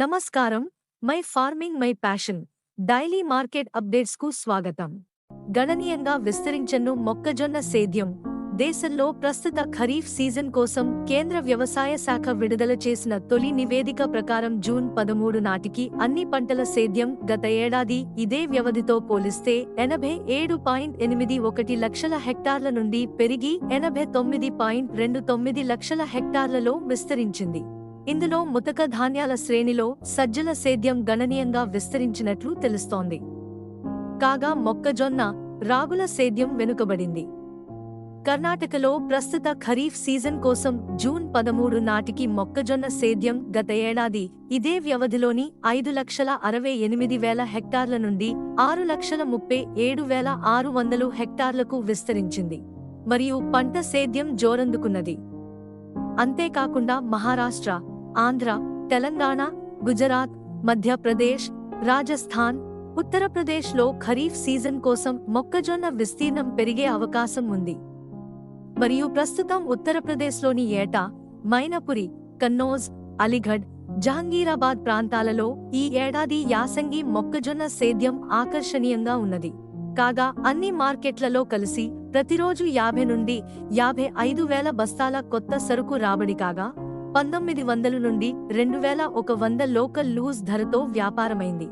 నమస్కారం. My farming my passion. Daily market అప్డేట్స్కు స్వాగతం. గణనీయంగా విస్తరించను మొక్కజొన్న సేద్యం. దేశంలో ప్రస్తుత ఖరీఫ్ సీజన్ కోసం కేంద్ర వ్యవసాయ శాఖ విడుదల చేసిన తొలి నివేదిక ప్రకారం జూన్ పదమూడు నాటికి అన్ని పంటల సేద్యం గత ఏడాది ఇదే వ్యవధితో పోలిస్తే ఎనభై ఏడు పాయింట్ ఎనిమిది ఒకటి లక్షల హెక్టార్ల నుండి పెరిగి ఎనభై తొమ్మిది పాయింట్ రెండు తొమ్మిది లక్షల హెక్టార్లలో విస్తరించింది. ఇందులో ముతక ధాన్యాల శ్రేణిలో సజ్జల సేద్యం గణనీయంగా విస్తరించినట్లు తెలుస్తోంది. కాగా మొక్కజొన్న రాగుల సేద్యం వెనుకబడింది. కర్ణాటకలో ప్రస్తుత ఖరీఫ్ సీజన్ కోసం జూన్ పదమూడు నాటికి మొక్కజొన్న సేద్యం గత ఏడాది ఇదే వ్యవధిలోని ఐదు లక్షల అరవై ఎనిమిది వేల హెక్టార్ల నుండి ఆరు లక్షల ముప్పై ఏడు వేల ఆరు వందలు హెక్టార్లకు విస్తరించింది. మరియు పంట సేద్యం జోరందుకున్నది. అంతేకాకుండా మహారాష్ట్ర ఆంధ్ర తెలంగాణ గుజరాత్ మధ్యప్రదేశ్ రాజస్థాన్ ఉత్తరప్రదేశ్లో ఖరీఫ్ సీజన్ కోసం మొక్కజొన్న విస్తీర్ణం పెరిగే అవకాశం ఉంది. మరియు ప్రస్తుతం ఉత్తరప్రదేశ్లోని ఏటా మైనపురి కన్నౌజ్ అలీగఢ్ జహంగీరాబాద్ ప్రాంతాలలో ఈ ఏడాది యాసంగి మొక్కజొన్న సేద్యం ఆకర్షణీయంగా ఉన్నది. కాగా అన్ని మార్కెట్లలో కలిసి ప్రతిరోజు యాభై నుండి యాభై ఐదు వేల బస్తాల కొత్త సరుకు రాబడి కాగా పంతొమ్మిది వందల నుండి రెండు వేల ఒక వంద లోకల్ లూజ్ ధరతో వ్యాపారమైంది.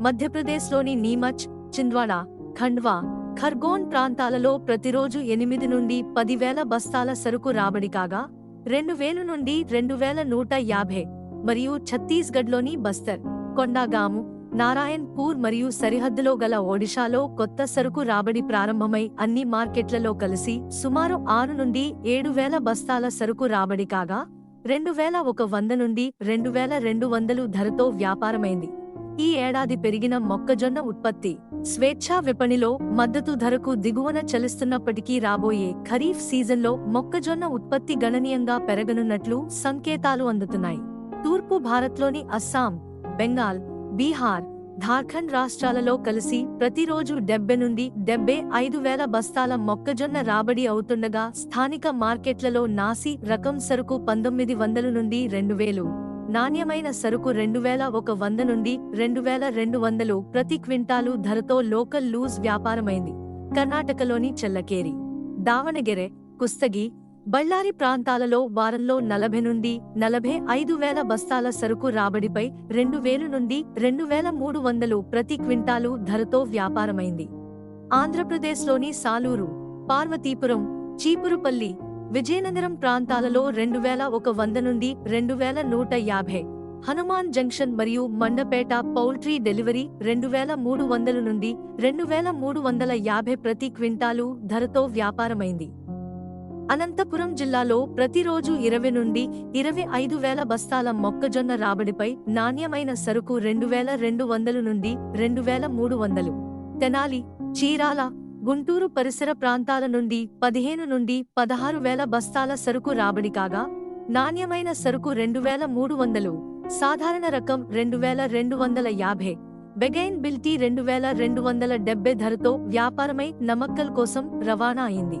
మధ్యప్రదేశ్లోని నీమచ్ చింద్వాడా ఖండ్వా ఖర్గోన్ ప్రాంతాలలో ప్రతిరోజు ఎనిమిది నుండి పదివేల బస్తాల సరుకు రాబడి కాగా రెండు వేలు నుండి రెండు వేల నూట యాభై మరియు ఛత్తీస్గఢ్లోని బస్తర్ కొండాగాము నారాయణ్ పూర్ మరియు సరిహద్దులో గల ఒడిషాలో కొత్త సరుకు రాబడి ప్రారంభమై అన్ని మార్కెట్లలో కలిసి సుమారు ఆరు నుండి ఏడు వేల బస్తాల సరుకు రాబడి కాగా రెండు వేల ఒక వంద నుండి రెండు వేల రెండు వందలు ధరతో వ్యాపారమైంది. ఈ ఏడాది పెరిగిన మొక్కజొన్న ఉత్పత్తి స్వేచ్ఛా విపణిలో మద్దతు ధరకు దిగువన చలిస్తున్నప్పటికీ రాబోయే ఖరీఫ్ సీజన్లో మొక్కజొన్న ఉత్పత్తి గణనీయంగా పెరగనున్నట్లు సంకేతాలు అందుతున్నాయి. తూర్పు భారత్లోని అస్సాం బెంగాల్ బీహార్ ఝార్ఖండ్ రాష్ట్రాలలో కలిసి ప్రతిరోజు డెబ్బై నుండి డెబ్బై ఐదు వేల బస్తాల మొక్కజొన్న రాబడి అవుతుండగా స్థానిక మార్కెట్లలో నాసి రకం సరుకు పంతొమ్మిది వందల నుండి రెండు వేలు నాణ్యమైన సరుకు రెండు వేల ఒక వంద నుండి రెండు వేల రెండు వందలు ప్రతి క్వింటాలు ధరతో లోకల్ లూజ్ వ్యాపారమైంది. కర్ణాటకలోని చెల్లకేరి దావణగెరె కుస్తగి బళ్ళారి ప్రాంతాలలో వారంలో నలభై నుండి నలభై ఐదు వేల బస్తాల సరుకు రాబడిపై రెండు వేలు నుండి రెండు వేల మూడు వందలు ప్రతి క్వింటాలు ధరతో వ్యాపారమైంది. ఆంధ్రప్రదేశ్లోని సాలూరు పార్వతీపురం చీపురుపల్లి విజయనగరం ప్రాంతాలలో రెండు వేల ఒక వంద నుండి రెండు వేల నూట యాభై హనుమాన్ జంక్షన్ మరియు మండపేట పౌల్ట్రీ డెలివరీ రెండు వేల మూడు వందల నుండి రెండు వేల మూడు వందల యాభై ప్రతి క్వింటాలు ధరతో వ్యాపారమైంది. అనంతపురం జిల్లాలో ప్రతిరోజు ఇరవై నుండి ఇరవై ఐదు వేల బస్తాల మొక్కజొన్న రాబడిపై నాణ్యమైన సరుకు రెండు వేల రెండు వందలు నుండి రెండు వేల మూడు వందలు. తెనాలి చీరాల గుంటూరు పరిసర ప్రాంతాల నుండి పదిహేను నుండి పదహారు వేల బస్తాల సరుకు రాబడి కాగా నాణ్యమైన సరుకు రెండు వేల మూడు వందలు సాధారణ రకం రెండు వేల రెండు వందల యాభై బెగైన్ బిల్టీ రెండు వేల రెండు వందల డెబ్బై ధరతో వ్యాపారమై నమక్కల్ కోసం రవాణా అయింది.